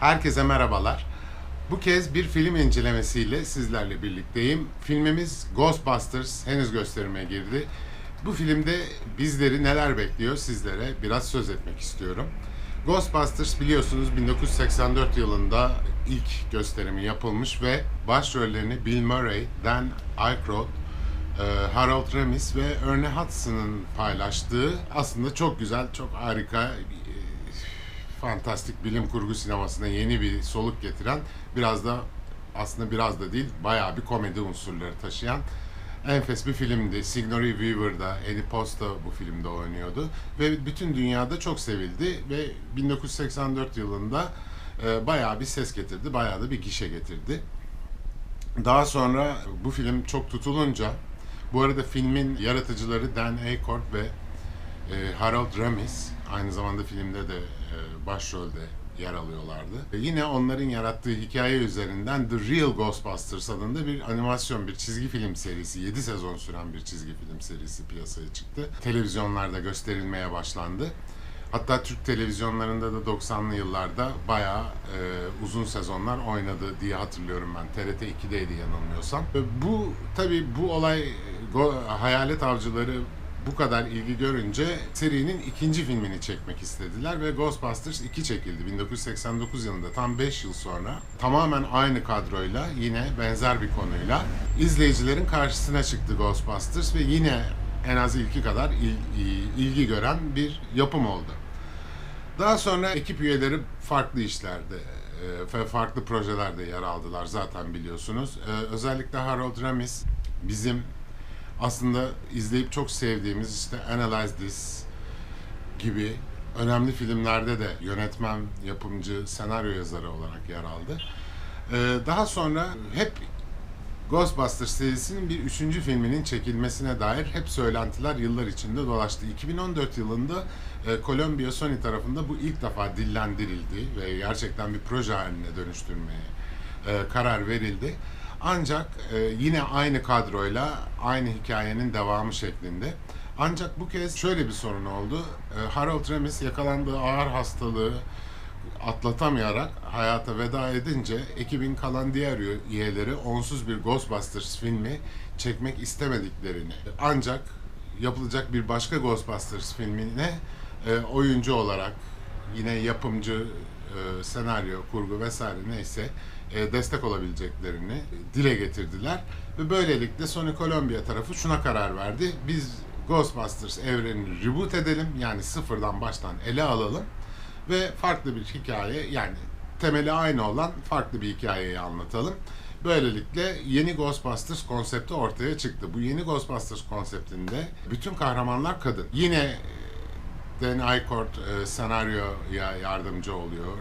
Herkese merhabalar. Bu kez bir film incelemesiyle sizlerle birlikteyim. Filmimiz Ghostbusters henüz gösterime girdi. Bu filmde bizleri neler bekliyor sizlere biraz söz etmek istiyorum. Ghostbusters biliyorsunuz 1984 yılında ilk gösterimi yapılmış ve başrollerini Bill Murray, Dan Aykroyd, e, Harold Ramis ve Ernie Hudson'ın paylaştığı aslında çok güzel, çok harika, fantastik bilim kurgu sinemasına yeni bir soluk getiren biraz da aslında biraz da değil bayağı bir komedi unsurları taşıyan enfes bir filmdi. Sigourney Weaver da, Eddie Post da bu filmde oynuyordu ve bütün dünyada çok sevildi ve 1984 yılında e, bayağı bir ses getirdi, bayağı da bir gişe getirdi. Daha sonra bu film çok tutulunca bu arada filmin yaratıcıları Dan Aykroyd ve e, Harold Ramis aynı zamanda filmde de başrolde yer alıyorlardı. Ve yine onların yarattığı hikaye üzerinden The Real Ghostbusters adında bir animasyon, bir çizgi film serisi, 7 sezon süren bir çizgi film serisi piyasaya çıktı. Televizyonlarda gösterilmeye başlandı. Hatta Türk televizyonlarında da 90'lı yıllarda bayağı e, uzun sezonlar oynadı diye hatırlıyorum ben. TRT 2'deydi yanılmıyorsam. E, bu tabii bu olay e, Hayalet Avcıları bu kadar ilgi görünce serinin ikinci filmini çekmek istediler ve Ghostbusters 2 çekildi 1989 yılında tam 5 yıl sonra tamamen aynı kadroyla yine benzer bir konuyla izleyicilerin karşısına çıktı Ghostbusters ve yine en az ilki kadar ilgi gören bir yapım oldu. Daha sonra ekip üyeleri farklı işlerde e, ve farklı projelerde yer aldılar zaten biliyorsunuz. E, Özellikle Harold Ramis bizim aslında izleyip çok sevdiğimiz işte Analyze This gibi önemli filmlerde de yönetmen, yapımcı, senaryo yazarı olarak yer aldı. Ee, daha sonra hep Ghostbusters serisinin bir üçüncü filminin çekilmesine dair hep söylentiler yıllar içinde dolaştı. 2014 yılında e, Columbia Sony tarafında bu ilk defa dillendirildi ve gerçekten bir proje haline dönüştürmeye e, karar verildi. Ancak e, yine aynı kadroyla aynı hikayenin devamı şeklinde. Ancak bu kez şöyle bir sorun oldu. E, Harold Ramis yakalandığı ağır hastalığı atlatamayarak hayata veda edince ekibin kalan diğer üye- üyeleri onsuz bir Ghostbusters filmi çekmek istemediklerini ancak yapılacak bir başka Ghostbusters filmine e, oyuncu olarak yine yapımcı, e, senaryo, kurgu vesaire neyse destek olabileceklerini dile getirdiler ve böylelikle Sony Columbia tarafı şuna karar verdi. Biz Ghostbusters evrenini reboot edelim yani sıfırdan baştan ele alalım ve farklı bir hikaye yani temeli aynı olan farklı bir hikayeyi anlatalım. Böylelikle yeni Ghostbusters konsepti ortaya çıktı. Bu yeni Ghostbusters konseptinde bütün kahramanlar kadın. Yine e, Dan Aykroyd e, senaryoya yardımcı oluyor.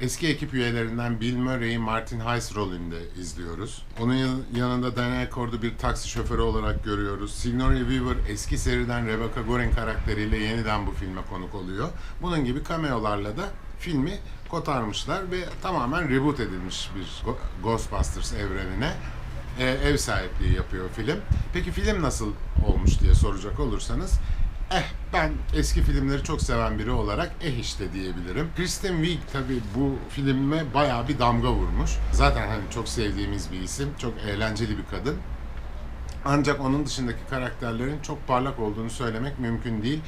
Eski ekip üyelerinden Bill Murray'i Martin Hayes rolünde izliyoruz. Onun yan- yanında Dan Aykroyd'u bir taksi şoförü olarak görüyoruz. Sigourney Weaver eski seriden Rebecca Goring karakteriyle yeniden bu filme konuk oluyor. Bunun gibi cameolarla da filmi kotarmışlar ve tamamen reboot edilmiş bir Ghostbusters evrenine e, ev sahipliği yapıyor film. Peki film nasıl olmuş diye soracak olursanız Eh ben eski filmleri çok seven biri olarak eh işte diyebilirim. Kristen Wiig tabii bu filme bayağı bir damga vurmuş. Zaten hani çok sevdiğimiz bir isim, çok eğlenceli bir kadın. Ancak onun dışındaki karakterlerin çok parlak olduğunu söylemek mümkün değil.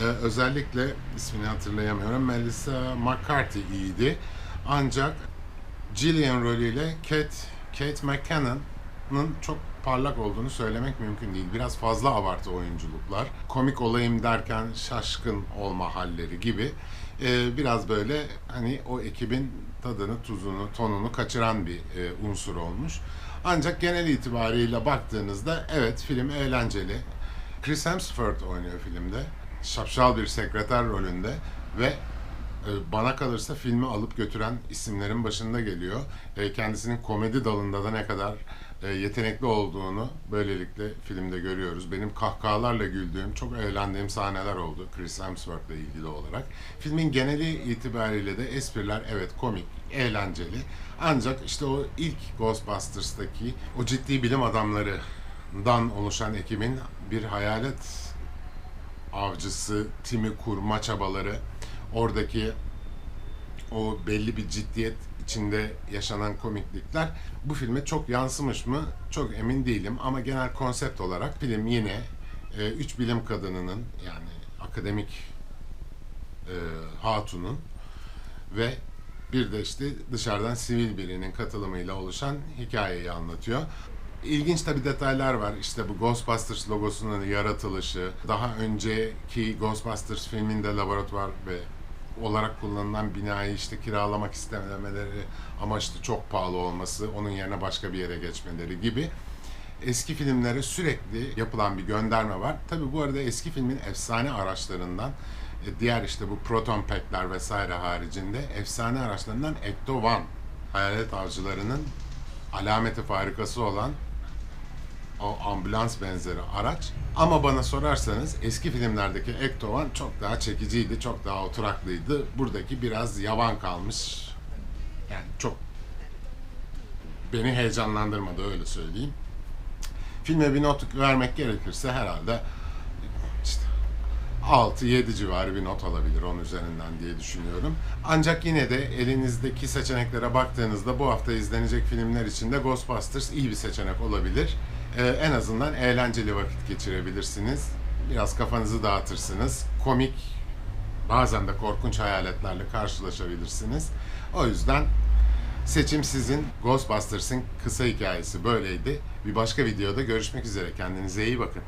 Ee, özellikle ismini hatırlayamıyorum. Melissa McCarthy iyiydi. Ancak Gillian rolüyle Kate, Kate McKinnon'ın çok parlak olduğunu söylemek mümkün değil. Biraz fazla abartı oyunculuklar. Komik olayım derken şaşkın olma halleri gibi. Ee, biraz böyle hani o ekibin tadını, tuzunu, tonunu kaçıran bir e, unsur olmuş. Ancak genel itibariyle baktığınızda evet film eğlenceli. Chris Hemsworth oynuyor filmde. Şapşal bir sekreter rolünde ve bana kalırsa filmi alıp götüren isimlerin başında geliyor. E, Kendisinin komedi dalında da ne kadar e, yetenekli olduğunu böylelikle filmde görüyoruz. Benim kahkahalarla güldüğüm, çok eğlendiğim sahneler oldu Chris Hemsworth'la ilgili olarak. Filmin geneli itibariyle de espriler evet komik, eğlenceli. Ancak işte o ilk Ghostbusters'taki o ciddi bilim adamlarından oluşan ekibin bir hayalet avcısı timi kurma çabaları, oradaki o belli bir ciddiyet içinde yaşanan komiklikler bu filme çok yansımış mı çok emin değilim ama genel konsept olarak film yine e, üç bilim kadınının yani akademik e, hatunun ve bir de işte dışarıdan sivil birinin katılımıyla oluşan hikayeyi anlatıyor. İlginç tabi detaylar var. İşte bu Ghostbusters logosunun yaratılışı, daha önceki Ghostbusters filminde laboratuvar ve olarak kullanılan binayı işte kiralamak istememeleri amaçlı çok pahalı olması, onun yerine başka bir yere geçmeleri gibi eski filmlere sürekli yapılan bir gönderme var. Tabi bu arada eski filmin efsane araçlarından e, diğer işte bu proton pack'ler vesaire haricinde efsane araçlarından Ecto-1 hayalet avcılarının alameti farikası olan ambulans benzeri araç. Ama bana sorarsanız eski filmlerdeki Ecto-1 çok daha çekiciydi, çok daha oturaklıydı. Buradaki biraz yavan kalmış. Yani çok beni heyecanlandırmadı öyle söyleyeyim. Filme bir not vermek gerekirse herhalde işte 6-7 civarı bir not alabilir onun üzerinden diye düşünüyorum. Ancak yine de elinizdeki seçeneklere baktığınızda bu hafta izlenecek filmler içinde Ghostbusters iyi bir seçenek olabilir. Ee, en azından eğlenceli vakit geçirebilirsiniz. Biraz kafanızı dağıtırsınız. Komik, bazen de korkunç hayaletlerle karşılaşabilirsiniz. O yüzden seçim sizin. Ghostbusters'ın kısa hikayesi böyleydi. Bir başka videoda görüşmek üzere. Kendinize iyi bakın.